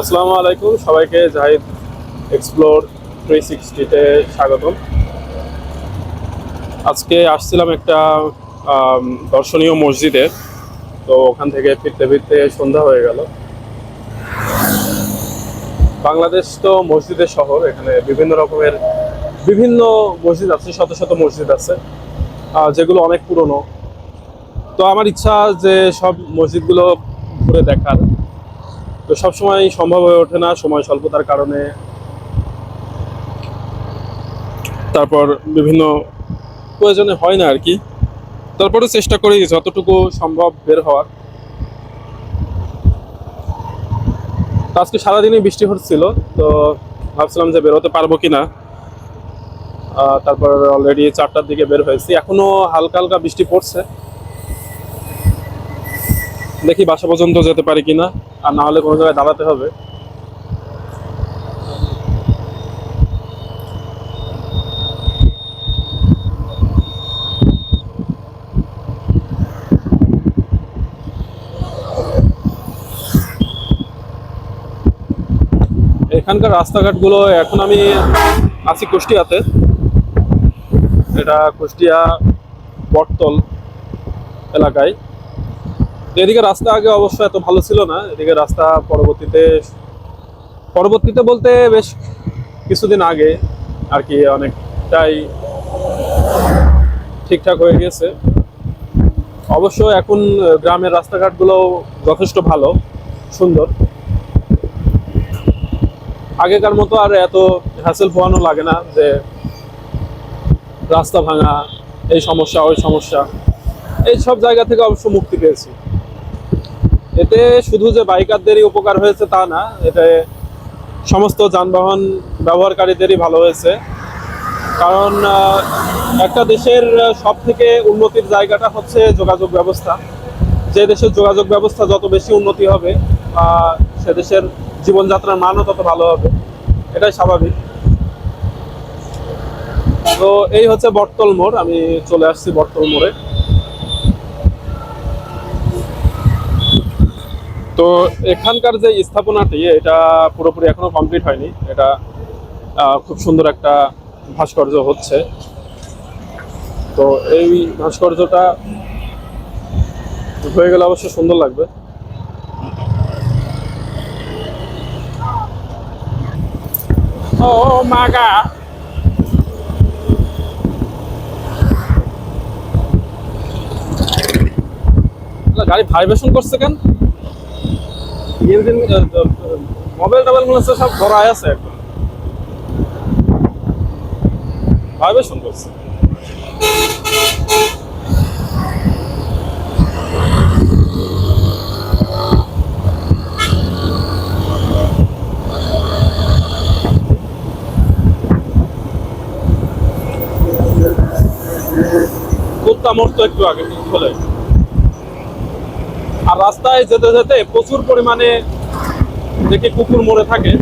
আসসালামু আলাইকুম, সবাইকে জাহিদ এক্সপ্লোর থ্রি সিক্সটিতে স্বাগতম। আজকে আসছিলাম একটা দর্শনীয় মসজিদে, তো ওখান থেকে ফিরতে ফিরতে সন্ধ্যা হয়ে গেল। বাংলাদেশ তো মসজিদের শহর, এখানে বিভিন্ন রকমের, বিভিন্ন মসজিদ আছে, শত শত মসজিদ আছে যেগুলো অনেক পুরনো। তো আমার ইচ্ছা যে সব মসজিদগুলো ঘুরে দেখার। তো সবসময় সম্ভব হয়ে ওঠে না সময় স্বল্পতার কারণে। তারপর বিভিন্ন প্রয়োজনে হয় না আর কি। তারপরে চেষ্টা করি যতটুকু সম্ভব বের হওয়ার। আজকে সারাদিনই বৃষ্টি হচ্ছিল তো ভাবছিলাম যে বেরোতে পারব কিনা। আহ, তারপর অলরেডি চারটার দিকে বের হয়েছি। এখনও হালকা হালকা বৃষ্টি পড়ছে। দেখি বাসা পর্যন্ত যেতে পারি কিনা, আর না হলে কোনো জায়গায় দাঁড়াতে হবে। এখানকার রাস্তাঘাটগুলো এখন আমি আছি কুষ্টিয়াতে। এটা কুষ্টিয়া বটতল এলাকায়। এদিকে রাস্তা আগে অবশ্য এত ভালো ছিল না, এদিকে রাস্তা পরবর্তীতে পরবর্তীতে বলতে বেশ কিছুদিন আগে আর কি অনেকটাই ঠিকঠাক হয়ে গেছে। অবশ্য এখন গ্রামের রাস্তাঘাটগুলো যথেষ্ট ভালো, সুন্দর। আগেকার মতো আর এত হ্যাসেল পোহানো লাগে না যে রাস্তা ভাঙা, এই সমস্যা, ওই সমস্যা, এই সব জায়গা থেকে অবশ্য মুক্তি পেয়েছি। এতে শুধু যে বাইকারদেরই উপকার হয়েছে তা না, এতে সমস্ত যানবাহন ব্যবহারকারীদেরই ভালো হয়েছে। কারণ একটা দেশের সব থেকে উন্নতির জায়গাটা হচ্ছে যোগাযোগ ব্যবস্থা। যে দেশের যোগাযোগ ব্যবস্থা যত বেশি উন্নতি হবে সে দেশের জীবনযাত্রার মানও তত ভালো হবে। এটাই স্বাভাবিক। তো এই হচ্ছে বটতল মোড়, আমি চলে আসছি বটতল মোড়ে। তো এখানকার যে স্থাপনাটি, এটা পুরোপুরি এখনও কমপ্লিট হয়নি। এটা খুব সুন্দর একটা ভাস্কর্য হচ্ছে। তো এই ভাস্কর্যটা হয়ে গেলে অবশ্য সুন্দর লাগবে। ও মাগা! গাড়ি ভাইব্রেশন করছে কেন? ইঞ্জিন মোবাইল টোবাইল হচ্ছে সব ধরায় আছে একদম ভাইব্রেশন করছে কুত্তা মরতো একটু আগে চলে আর রাস্তায় যেতে যেতে প্রচুর পরিমাণে দেখি কুকুর মরে থাকে।